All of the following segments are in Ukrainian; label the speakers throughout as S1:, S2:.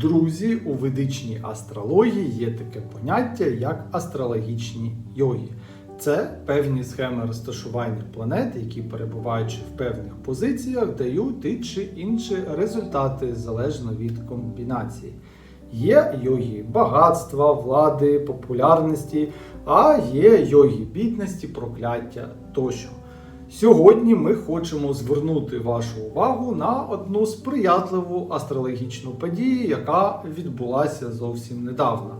S1: Друзі, у ведичній астрології є таке поняття, як астрологічні йоги. Це певні схеми розташування планет, які, перебуваючи в певних позиціях, дають ті чи інші результати залежно від комбінації. Є йоги багатства, влади, популярності, а є йоги бідності, прокляття тощо. Сьогодні ми хочемо звернути вашу увагу на одну сприятливу астрологічну подію, яка відбулася зовсім недавно,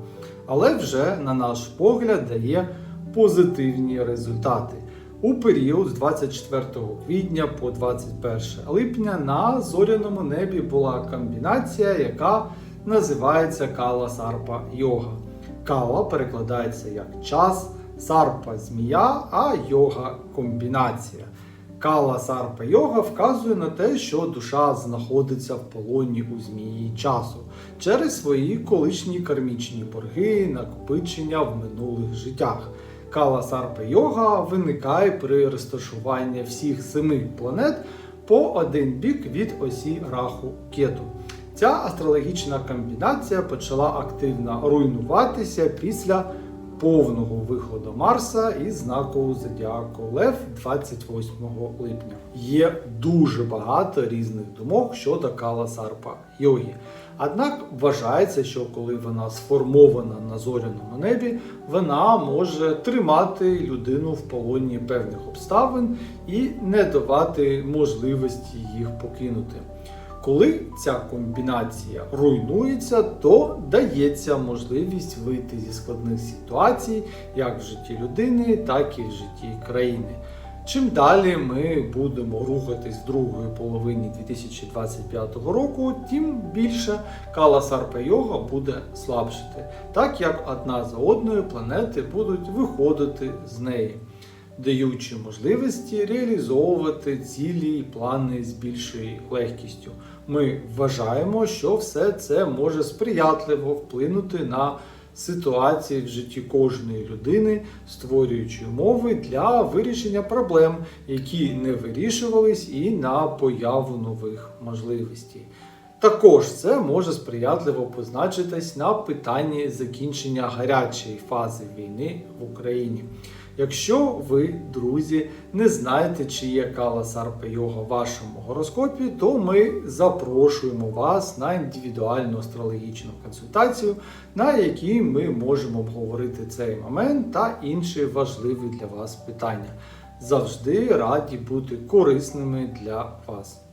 S1: але вже, на наш погляд, дає позитивні результати. У період з 24 квітня по 21 липня на зоряному небі була комбінація, яка називається Кала Сарпа Йога. Кала перекладається як час, сарпа змія, а йога комбінація. Кала сарпа йога вказує на те, що душа знаходиться в полоні у змії часу через свої колишні кармічні борги, накопичення в минулих життях. Кала сарпа йога виникає при розташуванні всіх семи планет по один бік від осі раху кету. Ця астрологічна комбінація почала активно руйнуватися після повного виходу Марса із знаку Зодіаку Лев 28 липня. Є дуже багато різних думок щодо Кала Сарпа йоги. Однак вважається, що коли вона сформована на зоряному небі, вона може тримати людину в полоні певних обставин і не давати можливості їх покинути. Коли ця комбінація руйнується, то дається можливість вийти зі складних ситуацій як в житті людини, так і в житті країни. Чим далі ми будемо рухатись в другої половині 2025 року, тим більше кала Сарпа Йога буде слабшити, так як одна за одною планети будуть виходити з неї даючи можливості реалізовувати цілі і плани з більшою легкістю. Ми вважаємо, що все це може сприятливо вплинути на ситуації в житті кожної людини, створюючи умови для вирішення проблем, які не вирішувались, і на появу нових можливостей. Також це може сприятливо позначитись на питанні закінчення гарячої фази війни в Україні. Якщо ви, друзі, не знаєте, чи є кала Сарпа Йога в вашому гороскопі, то ми запрошуємо вас на індивідуальну астрологічну консультацію, на якій ми можемо обговорити цей момент та інші важливі для вас питання. Завжди раді бути корисними для вас.